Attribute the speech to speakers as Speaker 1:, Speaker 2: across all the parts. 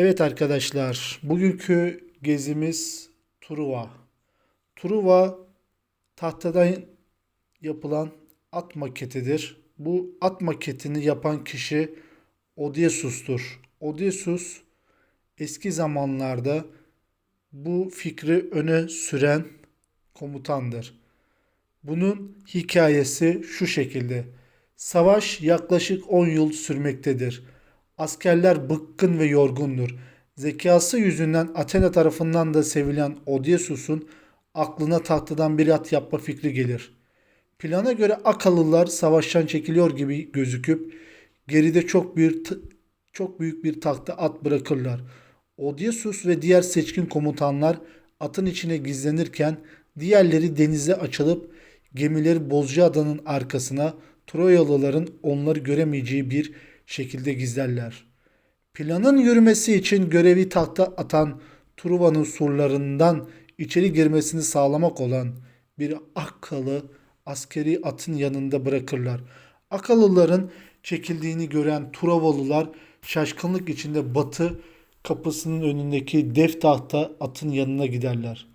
Speaker 1: Evet arkadaşlar, bugünkü gezimiz Truva. Truva tahtadan yapılan at maketidir. Bu at maketini yapan kişi Odysseus'tur. Odysseus eski zamanlarda bu fikri öne süren komutandır. Bunun hikayesi şu şekilde. Savaş yaklaşık 10 yıl sürmektedir. Askerler bıkkın ve yorgundur. Zekası yüzünden Athena tarafından da sevilen Odysseus'un aklına tahtadan bir at yapma fikri gelir. Plana göre Akalılar savaştan çekiliyor gibi gözüküp geride çok büyük çok büyük bir tahta at bırakırlar. Odysseus ve diğer seçkin komutanlar atın içine gizlenirken diğerleri denize açılıp gemileri Bozcaada'nın arkasına Troyalıların onları göremeyeceği bir şekilde gizlerler. Planın yürümesi için görevi tahta atan Truva'nın surlarından içeri girmesini sağlamak olan bir Akkalı askeri atın yanında bırakırlar. Akalıların çekildiğini gören Truvalılar şaşkınlık içinde batı kapısının önündeki dev tahta atın yanına giderler.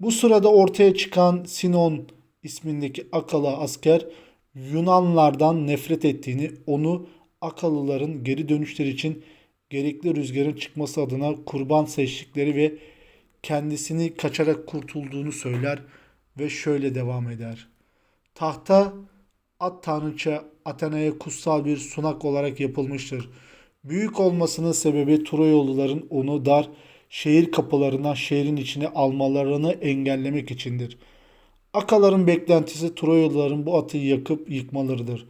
Speaker 1: Bu sırada ortaya çıkan Sinon ismindeki Akalı asker Yunanlardan nefret ettiğini, onu Akalıların geri dönüşleri için gerekli rüzgarın çıkması adına kurban seçtikleri ve kendisini kaçarak kurtulduğunu söyler ve şöyle devam eder. Tahta at tanrıça Athena'ya kutsal bir sunak olarak yapılmıştır. Büyük olmasının sebebi Troyalıların onu dar şehir kapılarından şehrin içine almalarını engellemek içindir. Akaların beklentisi Troyalıların bu atı yakıp yıkmalarıdır.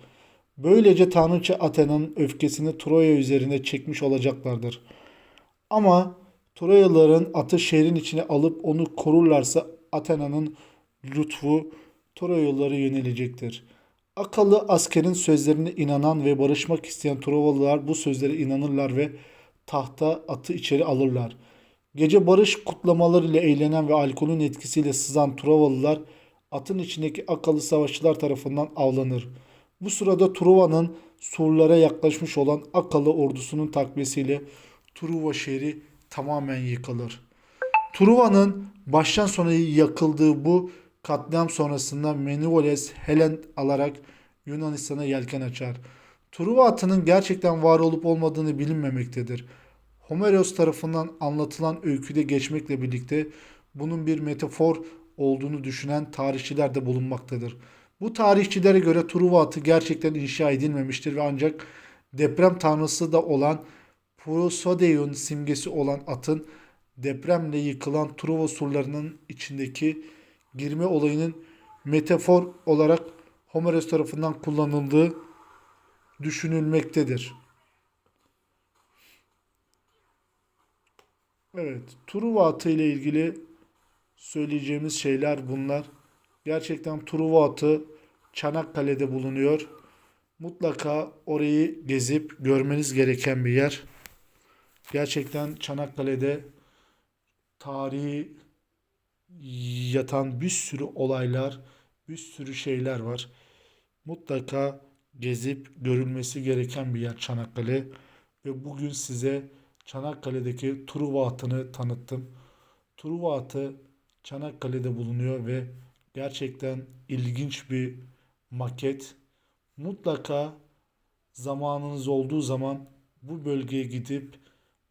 Speaker 1: Böylece Tanrıça Athena'nın öfkesini Troya üzerine çekmiş olacaklardır. Ama Troyalıların atı şehrin içine alıp onu korurlarsa Athena'nın lütfu Troyalılara yönelecektir. Akalı askerin sözlerine inanan ve barışmak isteyen Troyalılar bu sözlere inanırlar ve tahta atı içeri alırlar. Gece barış kutlamalarıyla eğlenen ve alkolün etkisiyle sızan Trovalılar atın içindeki Akalı savaşçılar tarafından avlanır. Bu sırada Truva'nın surlara yaklaşmış olan Akalı ordusunun takviyesiyle Truva şehri tamamen yıkılır. Truva'nın baştan sona yakıldığı bu katliam sonrasında Menüvoles Helen alarak Yunanistan'a yelken açar. Truva atının gerçekten var olup olmadığını bilinmemektedir. Homeros tarafından anlatılan öyküde geçmekle birlikte bunun bir metafor olduğunu düşünen tarihçiler de bulunmaktadır. Bu tarihçilere göre Truva atı gerçekten inşa edilmemiştir ve ancak deprem tanrısı da olan Prosodeon simgesi olan atın depremle yıkılan Truva surlarının içindeki girme olayının metafor olarak Homeros tarafından kullanıldığı düşünülmektedir. Evet, Truva atı ile ilgili söyleyeceğimiz şeyler bunlar. Gerçekten Truva atı Çanakkale'de bulunuyor. Mutlaka orayı gezip görmeniz gereken bir yer. Gerçekten Çanakkale'de tarihi yatan bir sürü olaylar, bir sürü şeyler var. Mutlaka gezip görülmesi gereken bir yer Çanakkale. Ve bugün size Çanakkale'deki Truva atını tanıttım. Truva atı Çanakkale'de bulunuyor ve gerçekten ilginç bir maket. Mutlaka zamanınız olduğu zaman bu bölgeye gidip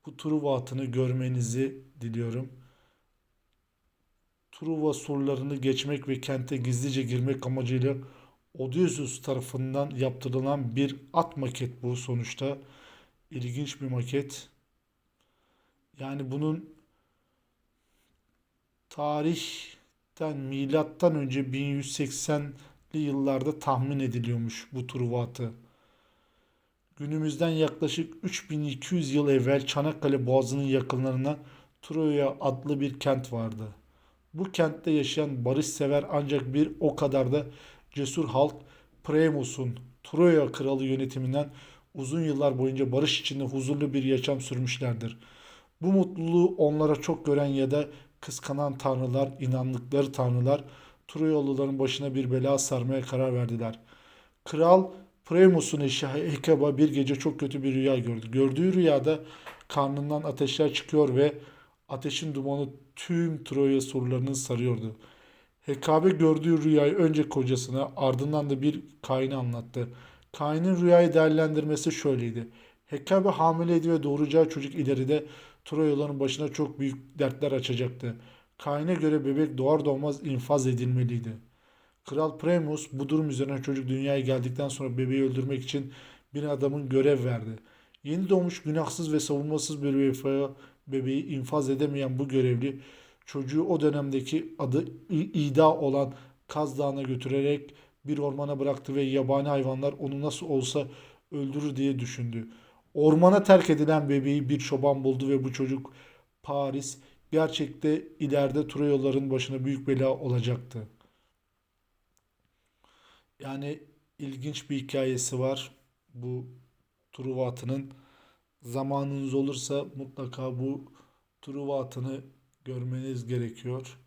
Speaker 1: bu Truva atını görmenizi diliyorum. Truva surlarını geçmek ve kente gizlice girmek amacıyla Odysseus tarafından yaptırılan bir at maket bu sonuçta. İlginç bir maket. Yani bunun tarihten milattan önce 1180'li yıllarda tahmin ediliyormuş bu Truvat'ı. Günümüzden yaklaşık 3200 yıl evvel Çanakkale Boğazı'nın yakınlarına Troya adlı bir kent vardı. Bu kentte yaşayan barışsever ancak bir o kadar da cesur halk Priamos'un Troya kralı yönetiminden uzun yıllar boyunca barış içinde huzurlu bir yaşam sürmüşlerdir. Bu mutluluğu onlara çok gören ya da kıskanan tanrılar, inandıkları tanrılar Troyalıların başına bir bela sarmaya karar verdiler. Kral Priamos'un eşi Hekeba bir gece çok kötü bir rüya gördü. Gördüğü rüyada karnından ateşler çıkıyor ve ateşin dumanı tüm Troya surlarını sarıyordu. Hekabe gördüğü rüyayı önce kocasına ardından da bir Kain'e anlattı. Kain'in rüyayı değerlendirmesi şöyleydi. Hekabe hamileydi ve doğuracağı çocuk ileride Troyalıların başına çok büyük dertler açacaktı. Kain'e göre bebek doğar doğmaz infaz edilmeliydi. Kral Primus bu durum üzerine çocuk dünyaya geldikten sonra bebeği öldürmek için bir adamın görev verdi. Yeni doğmuş günahsız ve savunmasız bir bebeği, bebeği infaz edemeyen bu görevli çocuğu o dönemdeki adı İda olan Kaz Dağı'na götürerek bir ormana bıraktı ve yabani hayvanlar onu nasıl olsa öldürür diye düşündü. Ormana terk edilen bebeği bir çoban buldu ve bu çocuk Paris gerçekte ileride Troyalıların başına büyük bela olacaktı. Yani ilginç bir hikayesi var bu Truva atının. Zamanınız olursa mutlaka bu Truva atını görmeniz gerekiyor.